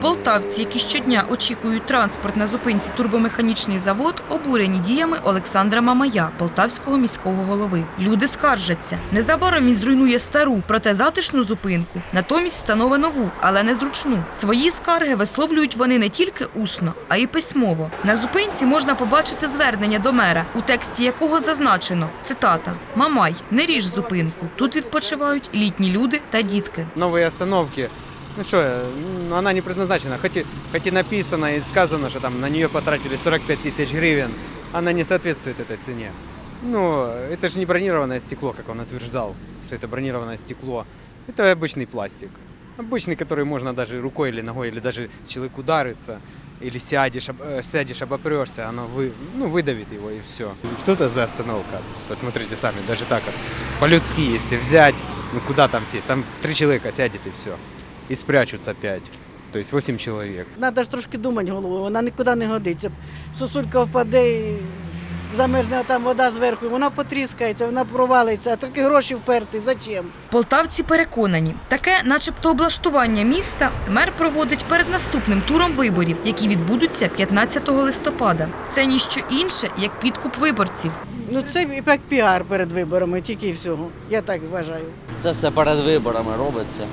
Полтавці, які щодня очікують транспорт на зупинці турбомеханічний завод, обурені діями Олександра Мамая, полтавського міського голови. Люди скаржаться. Незабаром він зруйнує стару, проте затишну зупинку. Натомість встановить нову, але незручну. Свої скарги висловлюють вони не тільки усно, а й письмово. На зупинці можна побачити звернення до мера, у тексті якого зазначено цитата: Мамай, не ріж зупинку. Тут відпочивають літні люди та дітки. новые остановки. Ну что, э, ну, она не предназначена. Хоть и, хоть и написано и сказано, что там на нее потратили 45 тысяч гривен, она не соответствует этой цене. Ну, это же не бронированное стекло, как он утверждал, что это бронированное стекло. Это обычный пластик. Обычный, который можно даже рукой или ногой, или даже человек ударится, или сядешь, об- э, сядешь, обопрешься, оно вы, ну, выдавит его и все. Что это за остановка? Посмотрите сами, даже так вот. По-людски, если взять, ну куда там сесть? Там три человека сядет и все. И спрячутся пять. То есть восемь человек. Треба ж трошки думати головою, вона нікуди не годиться. Сосулька впаде, і замерзне там вода зверху, вона потріскається, вона провалиться, а такі гроші вперти. Зачем? Полтавці переконані, таке, начебто, облаштування міста мер проводить перед наступним туром виборів, які відбудуться 15 листопада. Це ніщо інше, як підкуп виборців. Ну це як піар перед виборами, тільки і всього. Я так вважаю. Це все перед виборами робиться.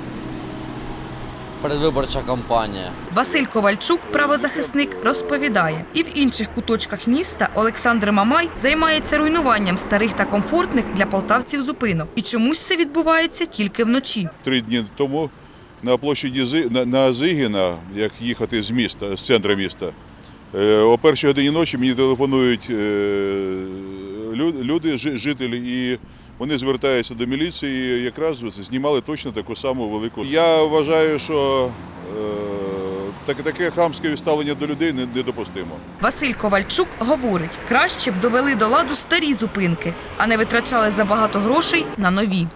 Передвиборча кампанія. Василь Ковальчук, правозахисник, розповідає, і в інших куточках міста Олександр Мамай займається руйнуванням старих та комфортних для полтавців зупинок. І чомусь це відбувається тільки вночі. три дні тому на на, на Зигіна, як їхати з міста, з центру міста. е, О першій годині ночі мені телефонують е, люди, жителі, і вони звертаються до міліції, якраз знімали точно таку саму велику. Я вважаю, що е, так, таке хамське ставлення до людей не- недопустимо. Василь Ковальчук говорить, краще б довели до ладу старі зупинки, а не витрачали забагато грошей на нові.